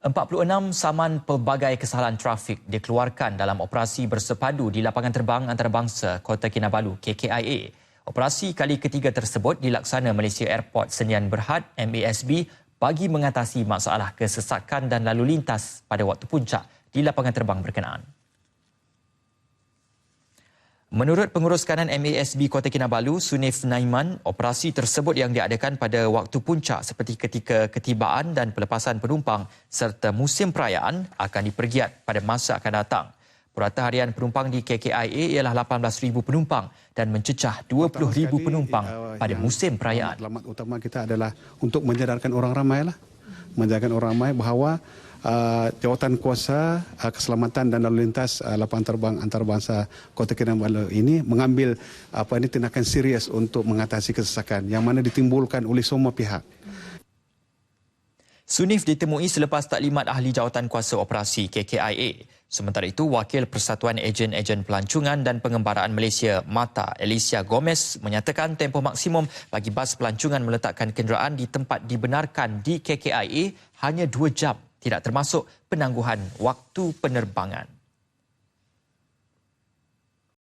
46 saman pelbagai kesalahan trafik dikeluarkan dalam operasi bersepadu di lapangan terbang antarabangsa Kota Kinabalu KKIA. Operasi kali ketiga tersebut dilaksana Malaysia Airport Senian Berhad MASB bagi mengatasi masalah kesesakan dan lalu lintas pada waktu puncak di lapangan terbang berkenaan. Menurut pengurus kanan MASB Kota Kinabalu, Sunif Naiman, operasi tersebut yang diadakan pada waktu puncak seperti ketika ketibaan dan pelepasan penumpang serta musim perayaan akan dipergiat pada masa akan datang. Purata harian penumpang di KKIA ialah 18,000 penumpang dan mencecah 20,000 penumpang uh, pada musim perayaan. Selamat utama kita adalah untuk menyadarkan orang ramai lah. Menjadarkan orang ramai bahawa uh, jawatan kuasa uh, keselamatan dan lalu lintas uh, lapangan terbang antarabangsa Kota Kinabalu ini mengambil apa ini tindakan serius untuk mengatasi kesesakan yang mana ditimbulkan oleh semua pihak. Sunif ditemui selepas taklimat ahli jawatan kuasa operasi KKIA. Sementara itu, Wakil Persatuan Ejen-Ejen Pelancongan dan Pengembaraan Malaysia, Mata Alicia Gomez, menyatakan tempoh maksimum bagi bas pelancongan meletakkan kenderaan di tempat dibenarkan di KKIA hanya dua jam tidak termasuk penangguhan waktu penerbangan.